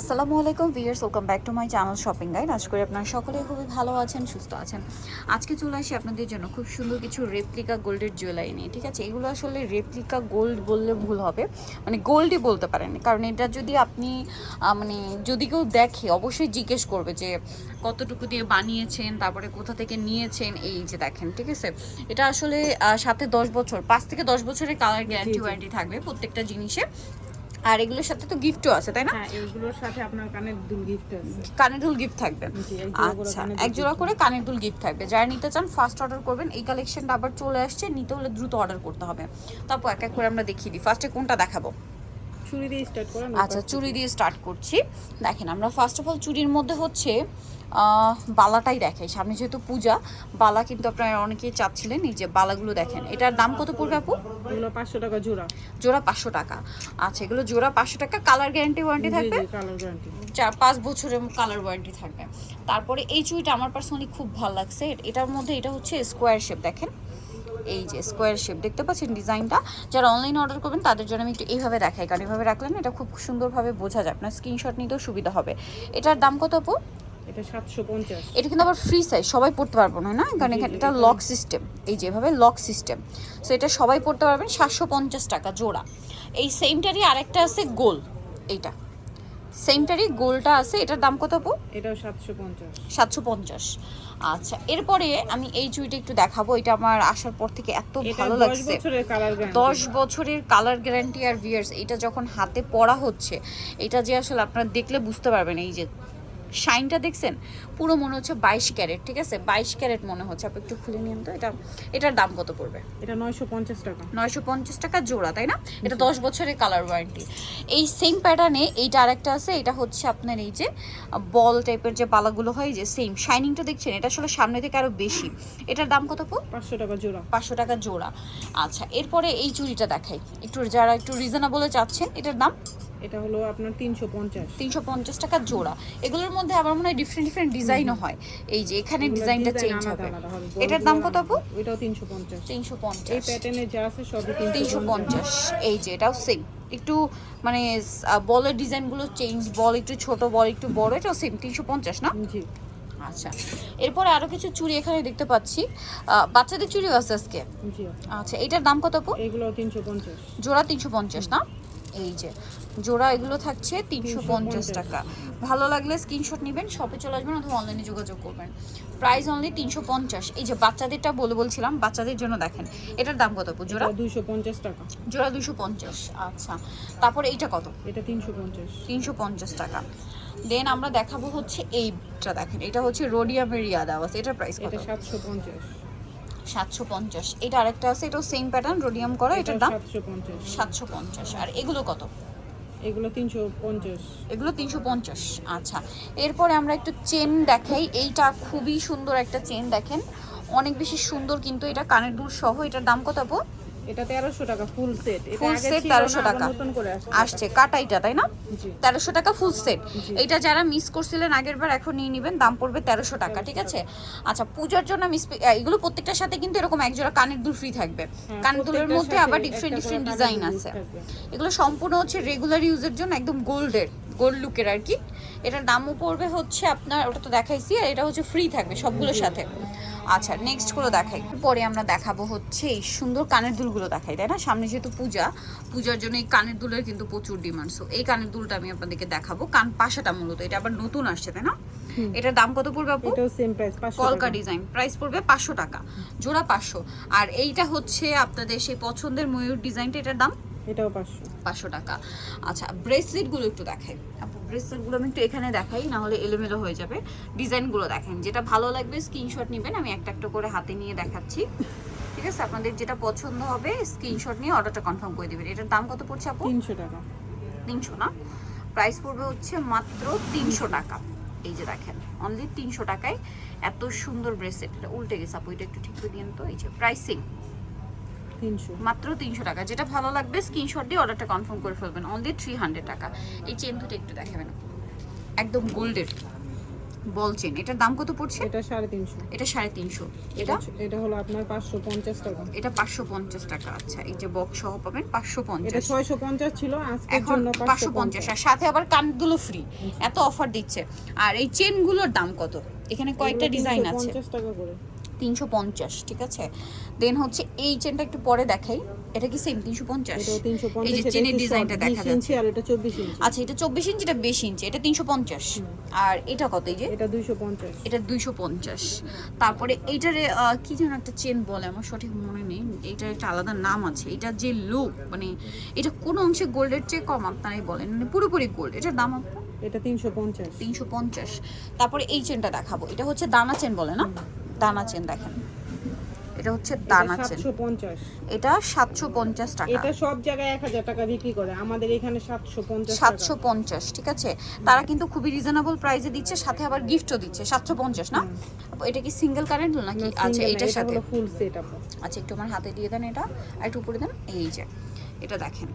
আসসালামু আলাইকুম viewers welcome back to my channel shopping guide. আশা করি আপনারা সকলে খুবই ভালো আছেন সুস্থ আছেন। আজকে চলে আসি আপনাদের জন্য খুব সুন্দর কিছু রেপ্লিকা গোল্ডের জুয়েলারি নিয়ে ঠিক আছে? এগুলো আসলে রেপ্লিকা গোল্ড বললে ভুল হবে মানে গোল্ডই বলতে পারেন। কারণ এটা যদি আপনি মানে যদি কেউ দেখে অবশ্যই জিজ্ঞেস করবে যে কতটুকু দিয়ে বানিয়েছেন তারপরে কোথা থেকে নিয়েছেন এই যে দেখেন ঠিক আছে? এটা আসলে সাথে দশ বছর পাঁচ থেকে দশ বছরের কালার গ্যারান্টি ওয়ারেন্টি থাকবে প্রত্যেকটা জিনিসে। আর এগুলোর সাথে তো গিফটও আছে তাই না? হ্যাঁ এইগুলোর সাথে আপনার কানের দুল গিফট আছে। কানের দুল গিফট থাকবে। জি, এক জোড়া করে আচ্ছা কানের এক জোড়া করে কানের দুল গিফট থাকবে। যারা নিতে চান ফার্স্ট অর্ডার করবেন। এই কালেকশনটা আবার চলে আসছে নিতে হলে দ্রুত অর্ডার করতে হবে। তারপর এক এক করে আমরা দেখিয়ে দিই। ফার্স্টে কোনটা দেখাবো? চুড়ি দিয়ে স্টার্ট আচ্ছা চুড়ি দিয়ে স্টার্ট করছি। দেখেন আমরা ফার্স্ট অফ অল চুড়ির মধ্যে হচ্ছে বালাটাই দেখাই সামনে যেহেতু পূজা বালা কিন্তু আপনারা অনেকেই চাচ্ছিলেন এই যে বালাগুলো দেখেন। এটার দাম কত পড়বে আপু? এগুলো পাঁচশো টাকা জোড়া। জোড়া পাঁচশো টাকা। আচ্ছা এগুলো জোড়া পাঁচশো টাকা কালার গ্যারান্টি ওয়ারেন্টি থাকবে? কালার গ্যারান্টি চার পাঁচ বছরের কালার ওয়ারেন্টি থাকবে। তারপরে এই চুইটা আমার পার্সোনালি খুব ভালো লাগছে। এটার মধ্যে এটা হচ্ছে স্কোয়ার শেপ দেখেন। এই যে স্কোয়ার শেপ দেখতে পাচ্ছেন ডিজাইনটা? যারা অনলাইন অর্ডার করবেন তাদের জন্য আমি একটু এইভাবে দেখাই। কারণ এভাবে রাখলেন না এটা খুব সুন্দরভাবে বোঝা যায়। আপনার স্ক্রিনশট নিতেও সুবিধা হবে। এটার দাম কত আপু? এটা সাতশো পঞ্চাশ। এটা কিন্তু আবার ফ্রি সাইজ সবাই পড়তে পারব না না? কারণ এখানে এটা লক সিস্টেম এই যেভাবে লক সিস্টেম সো এটা সবাই পড়তে পারবেন সাতশো পঞ্চাশ টাকা জোড়া। এই সেমটারই আরেকটা আছে গোল এইটা। সেমটারই গোলটা আছে এটার দাম কত আপু? এটাও সাতশো পঞ্চাশ। সাতশো পঞ্চাশ। আচ্ছা এরপরে আমি এই চুড়িটা একটু দেখাবো এটা আমার আসার পর থেকে এত ভালো লাগছে। বছরের কালার গ্যারান্টি দশ বছরের কালার গ্যারান্টি আর ভিয়ার্স এটা যখন হাতে পড়া হচ্ছে এটা যে আসলে আপনারা দেখলে বুঝতে পারবেন এই যে শাইনটা দেখছেন? পুরো মনে হচ্ছে বাইশ ক্যারেট ঠিক আছে? বাইশ ক্যারেট মনে হচ্ছে। আপনি একটু খুলে নিন তো এটা এটার দাম কত পড়বে? এটা নয়শো পঞ্চাশ টাকা। নয়শো পঞ্চাশ টাকা জোড়া তাই না? এটা দশ বছরের কালার ওয়ারেন্টি এই সেম প্যাটার্নে এইটা আরেকটা আছে এটা হচ্ছে আপনার এই যে বল টাইপের যে পালাগুলো হয় যে সেম শাইনিংটা দেখছেন? এটা আসলে সামনে থেকে আরও বেশি। এটার দাম কত পো পাঁচশো টাকা জোড়া। পাঁচশো টাকা জোড়া। আচ্ছা এরপরে এই চুড়িটা দেখাই। একটু যারা একটু রিজনেবলে চাচ্ছেন এটার দাম? এটা হলো আপনার তিনশো পঞ্চাশ। তিনশো পঞ্চাশ টাকা জোড়া। এগুলোর মধ্যে আবার মনে হয় ডিফারেন্ট ডিফারেন্ট ডিজাইনও হয়। এই যে এখানে ডিজাইনটা চেঞ্জ হবে। এটার দাম কত আপু? ওইটাও তিনশো পঞ্চাশ। তিনশো এই পঞ্চাশ প্যাটার্নে যা আছে সবই তিনশো পঞ্চাশ। এই যে এটাও সেম একটু মানে বলের ডিজাইনগুলো চেঞ্জ বল একটু ছোট বল একটু বড় এটাও সেম তিনশো পঞ্চাশ না? জি। আচ্ছা। এরপরে আরও কিছু চুড়ি এখানে দেখতে পাচ্ছি। বাচ্চাদের চুড়িও আছে আজকে? আচ্ছা এটার দাম কত আপু? এগুলো তিনশো পঞ্চাশ। জোড়া তিনশো পঞ্চাশ না? এই যে জোড়া এগুলো থাকছে তিনশো পঞ্চাশ টাকা। ভালো লাগলে স্ক্রিনশট নেবেন শপে চলে আসবেন অথবা অনলাইনে যোগাযোগ করবেন। প্রাইস অনলি তিনশো পঞ্চাশ। এই যে বাচ্চাদেরটা বলে বলছিলাম বাচ্চাদের জন্য দেখেন এটার দাম কত জোড়া? দুশো পঞ্চাশ টাকা। জোড়া দুশো পঞ্চাশ আচ্ছা। তারপরে এইটা কত? এটা তিনশো পঞ্চাশ। তিনশো পঞ্চাশ টাকা। দেন আমরা দেখাবো হচ্ছে এইটা দেখেন এটা হচ্ছে রোডিয়া মেরিয়া দেওয়া এটার প্রাইস কত? এটা সাতশো পঞ্চাশ। সাতশো পঞ্চাশ। এটা আরেকটা আছে এটাও সেম প্যাটার্ন রোডিয়াম করা এটার দাম সাতশো পঞ্চাশ। সাতশো পঞ্চাশ। আর এগুলো কত? এগুলো তিনশো পঞ্চাশ। এগুলো তিনশো পঞ্চাশ। আচ্ছা এরপরে আমরা একটু চেন দেখাই। এইটা খুবই সুন্দর একটা চেন দেখেন। অনেক বেশি সুন্দর কিন্তু এটা কানের দুল সহ। এটার দাম কত আপু? এটা তেরোশো টাকা ফুল সেট এটা Full আগে set ছিল না, 1300 টাকা। নতুন করে আসছে। আসছে কাটাইটা তাই না? টাকা ফুল সেট এটা যারা মিস করছিলেন আগের বার এখন নিয়ে নেবেন দাম পড়বে টাকা ঠিক আছে? আচ্ছা পূজার জন্য মিস এগুলো প্রত্যেকটার সাথে কিন্তু এরকম এক জোড়া কানের দুল ফ্রি থাকবে। হ্যাঁ, কানের দুলের মধ্যে আবার ডিফারেন্ট ডিফারেন্ট ডিজাইন আছে। এগুলো সম্পূর্ণ হচ্ছে রেগুলার ইউজের জন্য একদম গোল্ডের গোল্ড লুকের আর কি। এটার দামও পড়বে হচ্ছে আপনার ওটা তো দেখাইছি আর এটা হচ্ছে ফ্রি থাকবে সবগুলোর সাথে। আচ্ছা নেক্সটগুলো দেখাই। পরে আমরা দেখাবো হচ্ছে এই সুন্দর কানের দুলগুলো দেখাই তাই না? সামনে যেহেতু পূজা পূজার জন্য এই কানের দুলের কিন্তু প্রচুর ডিমান্ড সো এই কানের দুলটা আমি আপনাদেরকে দেখাবো। কান পাশাটা মূলত এটা আবার নতুন আসছে তাই না? এটার দাম কত পড়বে আপু? এটাও সেম প্রাইস কলকা ডিজাইন প্রাইস পড়বে পাঁচশো টাকা জোড়া পাঁচশো। আর এইটা হচ্ছে আপনাদের সেই পছন্দের ময়ূর ডিজাইনটা এটার দাম? এটাও পাঁচশো। পাঁচশো টাকা। আচ্ছা ব্রেসলেটগুলো একটু দেখাই। আপু ব্রেসলেটগুলো আমি একটু এখানে দেখাই না হলে এলোমেলো হয়ে যাবে। ডিজাইনগুলো দেখেন যেটা ভালো লাগবে স্ক্রিনশট নেবেন আমি একটা একটা করে হাতে নিয়ে দেখাচ্ছি। ঠিক আছে? আপনাদের যেটা পছন্দ হবে স্ক্রিনশট নিয়ে অর্ডারটা কনফার্ম করে দেবেন। এটার দাম কত পড়ছে আপু? তিনশো টাকা। তিনশো না? প্রাইস পড়বে হচ্ছে মাত্র তিনশো টাকা। এই যে দেখেন অনলি তিনশো টাকায় এত সুন্দর ব্রেসলেট এটা উল্টে গেছে আপু এটা একটু ঠিক করে দিন তো। এই যে প্রাইসিং মাত্র তিনশো টাকা। যেটা ভালো লাগবে স্ক্রিনশট দিয়ে অর্ডারটা কনফার্ম করে ফেলবেন। অনলি থ্রি হান্ড্রেড টাকা। এই চেন দুটো একটু দেখাবেন। একদম গোল্ডের বল চেন এটার দাম কত পড়ছে? এটা সাড়ে তিনশো। এটা সাড়ে তিনশো। এটা? এটা হলো আপনার পাঁচশো পঞ্চাশ টাকা। এটা পাঁচশো পঞ্চাশ টাকা। আচ্ছা এই যে বক্স সহ পাবেন পাঁচশো পঞ্চাশ। ছয়শো পঞ্চাশ ছিল আজকের এখন জন্য পাঁচশো পঞ্চাশ। আর সাথে আবার কানগুলো ফ্রি এত অফার দিচ্ছে। আর এই চেনগুলোর দাম কত? এখানে কয়েকটা ডিজাইন আছে পঞ্চাশ টাকা করে। তিনশো পঞ্চাশ ঠিক আছে? দেন হচ্ছে এই চেনটা একটু পরে দেখাই। এটা কি সেম তিনশো পঞ্চাশ? এই যে চেনের ডিজাইনটা দেখা যাচ্ছে। আর এটা চব্বিশ ইঞ্চি। আচ্ছা এটা চব্বিশ ইঞ্চি এটা বেশ ইঞ্চি এটা তিনশো পঞ্চাশ। আর এটা কত এই যে? এটা দুইশো পঞ্চাশ। এটা দুইশো পঞ্চাশ। তারপরে এইটারে কি যেন একটা চেন বলে আমার সঠিক মনে নেই। এইটার একটা আলাদা নাম আছে। এটা যে লুক মানে এটা কোনো অংশে গোল্ডের চেয়ে কম আপনারাই বলেন। মানে পুরোপুরি গোল্ড এটার দাম আপনার? এটা তিনশো পঞ্চাশ। তিনশো পঞ্চাশ। তারপরে এই চেনটা দেখাবো। এটা হচ্ছে দানা চেন বলে না? দানা চেন দেখেন। এটা হচ্ছে দানা চেন। এটা সাতশো পঞ্চাশ টাকা। এটা সব জায়গায় এক হাজার টাকা বিক্রি করে। আমাদের এখানে সাতশো পঞ্চাশ সাতশো পঞ্চাশ ঠিক আছে? তারা কিন্তু খুবই রিজনেবল প্রাইসে দিচ্ছে সাথে আবার গিফটও দিচ্ছে। সাতশো পঞ্চাশ না? এটা কি সিঙ্গেল কারেন্ট নাকি? আচ্ছা এটার সাথে। ফুল সেট আচ্ছা একটু আমার হাতে দিয়ে দেন এটা। আর একটু উপরে দেন। এই যে এটা দেখেন।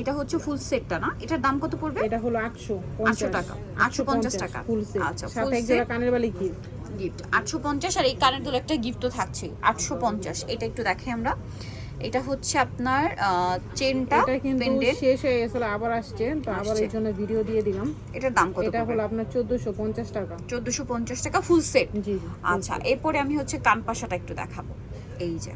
এটা হচ্ছে ফুল সেটটা না? এটার দাম কত পড়বে? এটা হলো আটশো আটশো টাকা। আটশো পঞ্চাশ টাকা। ফুল সেট আচ্ছা ফুল এক কানের বালি গিফট গিফট আটশো পঞ্চাশ আর এই কানের দুল একটা গিফট তো থাকছে। আটশো পঞ্চাশ। এটা একটু দেখে আমরা। এটা হচ্ছে আপনার চেনটা পেন্ডেন্ট শেষ হয়ে গেছে আবার আসছে। তো আবার। এই জন্য ভিডিও দিয়ে দিলাম। এটার দাম কত এটা হলো আপনার চোদ্দশো পঞ্চাশ টাকা। চোদ্দশো পঞ্চাশ টাকা ফুল সেট জি আচ্ছা এরপরে আমি হচ্ছে কানপাশাটা একটু দেখাবো। এই যে।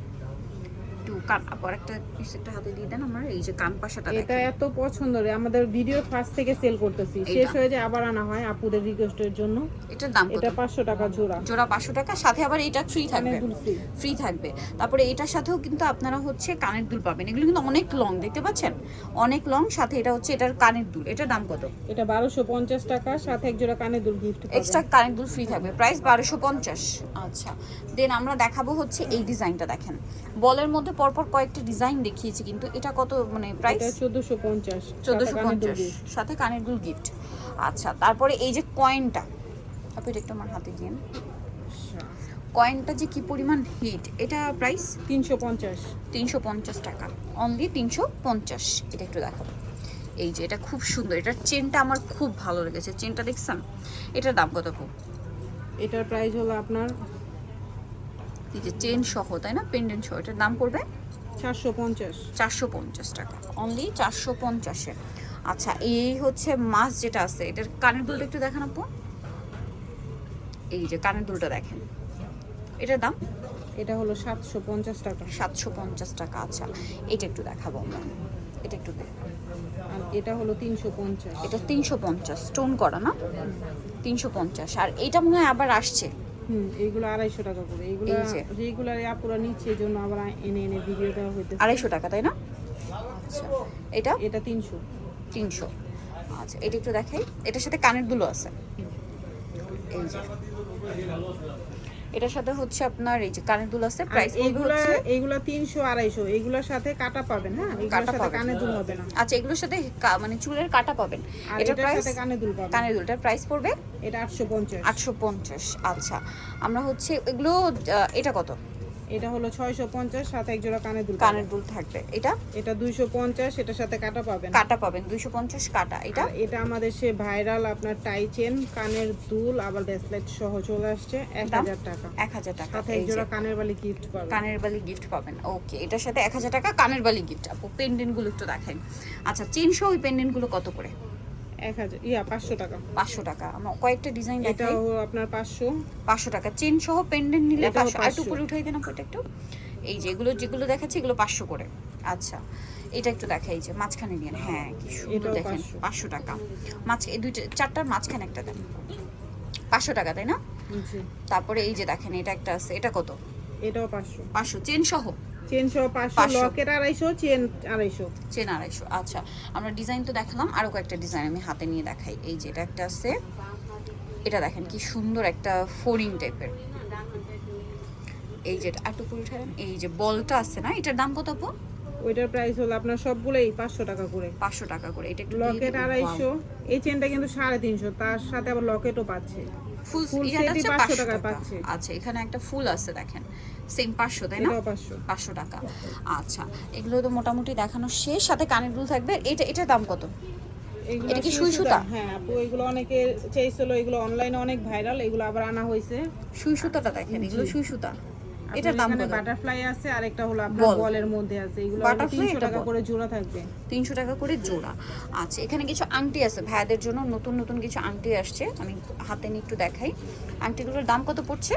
কান আবার একটা পিস একটা হাতে দিয়ে দেন আমার এই যে কান পাশাটা এটা এত পছন্দ রে আমাদের ভিডিও ফার্স্ট থেকে সেল করতেছি। শেষ হয়ে যায় আবার আনা হয় আপুদের রিকোয়েস্টের জন্য এটার দাম এটা পাঁচশো টাকা জোড়া। জোড়া পাঁচশো টাকা সাথে আবার এটা ফ্রি থাকবে। কানের দুল free। ফ্রি থাকবে। তারপরে এটার সাথেও কিন্তু আপনারা হচ্ছে কানের দুল পাবেন। এগুলো কিন্তু অনেক লং দেখতে পাচ্ছেন? অনেক লং সাথে এটা হচ্ছে এটার কানের দুল। এটার দাম কত? এটা বারোশো পঞ্চাশ টাকা সাথে এক জোড়া কানের দুল গিফট এক্সট্রা কারেন্ট দুল ফ্রি থাকবে। প্রাইস বারোশো পঞ্চাশ। আচ্ছা। দেন আমরা দেখাবো হচ্ছে এই ডিজাইনটা দেখেন। বলের মধ্যে পরপর কয়েকটা ডিজাইন দেখিয়েছি কিন্তু এটা কত মানে প্রাইস এটা চোদ্দশো পঞ্চাশ চোদ্দোশো পঞ্চাশ সাথে কানের দুল গিফট আচ্ছা তারপরে এই যে কয়েনটা আপনি এটা একটু আমার হাতে দিন কয়েনটা যে কি পরিমাণ হিট এটা প্রাইস তিনশো পঞ্চাশ। তিনশো পঞ্চাশ টাকা। অনলি তিনশো পঞ্চাশ। এটা একটু দেখাবো এই যে এটা খুব সুন্দর। এটার চেনটা আমার খুব ভালো লেগেছে। চেনটা দেখছেন? এটার দাম কত খুব এটার প্রাইস হলো আপনার এই যে চেন সহ তাই না? পেন্ডেন্ট সহ এটার দাম পড়বে? চারশো পঞ্চাশ। চারশো পঞ্চাশ টাকা। অনলি চারশো পঞ্চাশে। আচ্ছা এই হচ্ছে মাছ যেটা আছে এটার কানের দুলটা একটু দেখান আপু। এই যে কানের দুলটা দেখেন। এটার দাম? এটা হলো সাতশো পঞ্চাশ টাকা। সাতশো পঞ্চাশ টাকা আচ্ছা। এটা একটু দেখাবো আমরা। এটা একটু আর এটা হলো তিনশো পঞ্চাশ। এটা তিনশো পঞ্চাশ স্টোন করা না? তিনশো পঞ্চাশ। আর এটা মনে হয় আবার আসছে। হুম এইগুলো আড়াইশো টাকা করে। এইগুলো। রেগুলার আপুরা নিচ্ছে এই জন্য আবার এনে এনে ভিডিও দেওয়া হইতেছে। আড়াইশো টাকা তাই না? আচ্ছা। এটা? এটা তিনশো। তিনশো। আচ্ছা এটা একটু দেখাই। এটার সাথে কানের দুলো আছে। এই যে। এটার সাথে হচ্ছে আপনার এই যে কানের দুল আছে প্রাইস এইগুলা এইগুলা 300 250 এগুলোর সাথে কাটা পাবেন হ্যাঁ? এগুলোর কাটা সাথে কানের কানে দুল হবে না। আচ্ছা এগুলোর সাথে মানে চুলের কাটা পাবেন। এটা এটার প্রাইস সাথে কানে দুল পাবেন। কানের দুলটার প্রাইস পড়বে এটা আটশো পঞ্চাশ। আটশো পঞ্চাশ আচ্ছা। আমরা হচ্ছে এগুলো এটা কত? এটা হলো ছয়শো পঞ্চাশ সাথে এক জোড়া কানে দুল কানের দুল থাকবে। এটা? এটা দুইশো পঞ্চাশ এটার সাথে কাটা পাবেন। কাটা পাবেন দুইশো পঞ্চাশ কাটা। এটা? এটা আমাদের সে ভাইরাল আপনার টাই চেন কানের দুল আবার ব্রেসলেট সহ চলে আসছে এক দাম? হাজার টাকা। এক হাজার টাকা সাথে এক জোড়া কানের বালি গিফট পাবেন। কানের বালি গিফট পাবেন ওকে এটার সাথে এক হাজার টাকা কানের বালি গিফট আপু পেন্ডেন্টগুলো একটু দেখেন আচ্ছা চেন সহ ওই পেন্ডেন্টগুলো কত করে? এক হাজার ইয়া পাঁচশো টাকা। পাঁচশো টাকা। আমরা কয়েকটা ডিজাইন দেখাই এটাও আপনার পাঁচশো। পাঁচশো টাকা। চেন সহ পেন্ডেন্ট নিলে আর একটু উপরে উঠাই দেন আপু একটু। এই যে এগুলো যেগুলো দেখাচ্ছি এগুলো পাঁচশো করে। আচ্ছা। এটা একটু দেখাই যে মাঝখানে নিয়ে হ্যাঁ কি সুন্দর দেখেন। 500 পাঁচশো টাকা। এই দুইটা চারটার মাঝখানে একটা দেন। পাঁচশো টাকা তাই না? তারপরে এই যে দেখেন এটা একটা আছে। এটা কত? এটাও পাঁচশো। পাঁচশো। চেন সহ? চেন সহ পাঁচশো 500 লকেট আড়াইশো চেন আড়াইশো। চেন আড়াইশো আচ্ছা। আমরা ডিজাইন তো দেখালাম আরও কয়েকটা ডিজাইন আমি হাতে নিয়ে দেখাই। এই যে এটা একটা আছে এটা দেখেন কি সুন্দর একটা ফোরিং টাইপের। এই যে একটু পুরো উঠালেন এই যে বলটা আছে না এটার দাম কত আপু? ওইটার প্রাইস হলো আপনার সবগুলোই পাঁচশো টাকা করে। পাঁচশো টাকা করে এটা একটু লকেট আড়াইশো। এই চেনটা কিন্তু সাড়ে তিনশো তার সাথে আবার লকেটও পাচ্ছে। ফুল ইয়াটা হচ্ছে 500 পাঁচশো টাকা। পাচ্ছে। আচ্ছা এখানে একটা ফুল আছে দেখেন। সেম পাঁচশো তাই না? এটাও পাঁচশো। পাঁচশো টাকা। আচ্ছা এগুলো তো মোটামুটি দেখানো শেষ। সাথে কানের দুল থাকবে। এটা এটার দাম কত? এটা কি সুই সুতা? হ্যাঁ আপু এগুলো অনেকে চেয়েছিল এগুলো অনলাইনে অনেক ভাইরাল এগুলো আবার আনা হয়েছে। সুই সুতাটা দেখেন এগুলো সুই সুতা এটার দাম কত বাটারফ্লাই আছে আর একটা হলো আপনার বলের মধ্যে আছে এগুলো Butterfly, তিনশো একটা টাকা করে জোড়া থাকবে। তিনশো টাকা করে জোড়া। আচ্ছা এখানে কিছু আংটি আছে ভাইয়াদের জন্য নতুন নতুন কিছু আংটি আসছে। আমি হাতে নিয়ে একটু দেখাই। আংটিগুলোর দাম কত পড়ছে?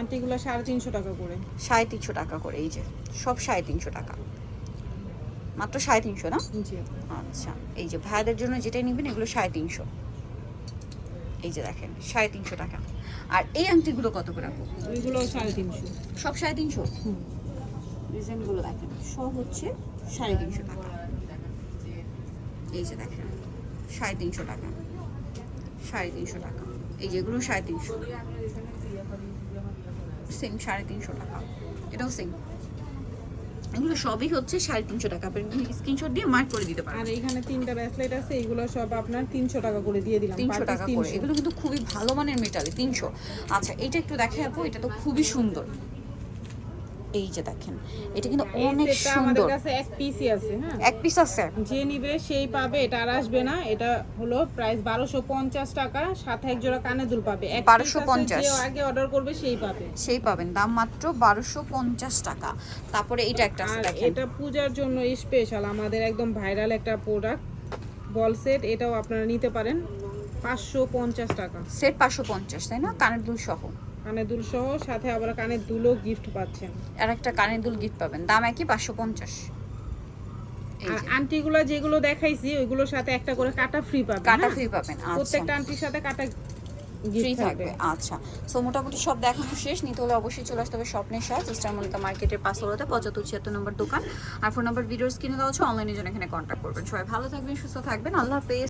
আন্টিগুলো সাড়ে তিনশো টাকা করে। সাড়ে তিনশো টাকা করে এই যে সব সাড়ে তিনশো টাকা। মাত্র সাড়ে তিনশো না? আচ্ছা এই যে ভাইয়াদের জন্য যেটাই নেবেন এগুলো সাড়ে তিনশো। এই যে দেখেন সাড়ে তিনশো টাকা। আর এই আংটিগুলো কত করে আপু? এগুলো সাড়ে তিনশো। সব সাড়ে তিনশো? ডিজাইনগুলো দেখেন সব হচ্ছে সাড়ে তিনশো টাকা। এই যে দেখেন সাড়ে তিনশো টাকা। সাড়ে তিনশো টাকা। এই যেগুলো সাড়ে তিনশো। সেম সাড়ে তিনশো টাকা। এটাও সেম এগুলো সবই হচ্ছে সাড়ে তিনশো টাকা। আপনি স্ক্রিনশট দিয়ে মার্ক করে দিতে পারেন আর এখানে তিনটা ব্রেসলেট আছে এগুলো সব আপনার তিনশো টাকা করে দিয়ে দিলাম তিনশো টাকা করে। এগুলো কিন্তু খুবই ভালো মানের মেটালে তিনশো। আচ্ছা এটা একটু দেখে আপু এটা তো খুবই সুন্দর। এই যে দেখেন এটা কিন্তু অনেক সুন্দর। কাছে এক পিসই আছে হ্যাঁ? এক পিস আছে। যে নিবে সেই পাবে এটা আর আসবে না। এটা হলো প্রাইস বারোশো পঞ্চাশ টাকা সাথে এক জোড়া কানে দুল পাবে। এক piece 1250 যে আগে অর্ডার করবে সেই পাবে। সেই পাবেন দাম মাত্র বারোশো পঞ্চাশ টাকা। তারপরে এটা একটা আছে দেখেন। এটা পূজার জন্য স্পেশাল আমাদের একদম ভাইরাল একটা প্রোডাক্ট বল সেট এটাও আপনারা নিতে পারেন। পাঁচশো পঞ্চাশ টাকা। সেট পাঁচশো পঞ্চাশ তাই না? কানের দুল সহ। কানের দুল সহ সাথে আবার কানের দুলও গিফট পাচ্ছেন। আর একটা কানের দুল গিফট পাবেন। দাম একই পাঁচশো পঞ্চাশ। আন্টিগুলো যেগুলো দেখাইছি ওইগুলোর সাথে একটা করে কাটা ফ্রি পাবেন কাটা হ্যাঁ? ফ্রি পাবেন আচ্ছা। প্রত্যেকটা আন্টির সাথে কাটা ফ্রি থাকবে। আচ্ছা। সো মোটামুটি সব দেখানো শেষ। নিতে হলে অবশ্যই চলে আসতে হবে স্বপ্নের ইস্টার মার্কেটের পঁচাত্তর ছিয়াত্তর নম্বর দোকান। আর ফোন নাম্বার ভিডিওস কিনে দেওয়া হচ্ছে জন্য এখানে কন্ট্যাক্ট করবেন। সবাই ভালো থাকবেন সুস্থ থাকবেন। আল্লাহ হাফেজ।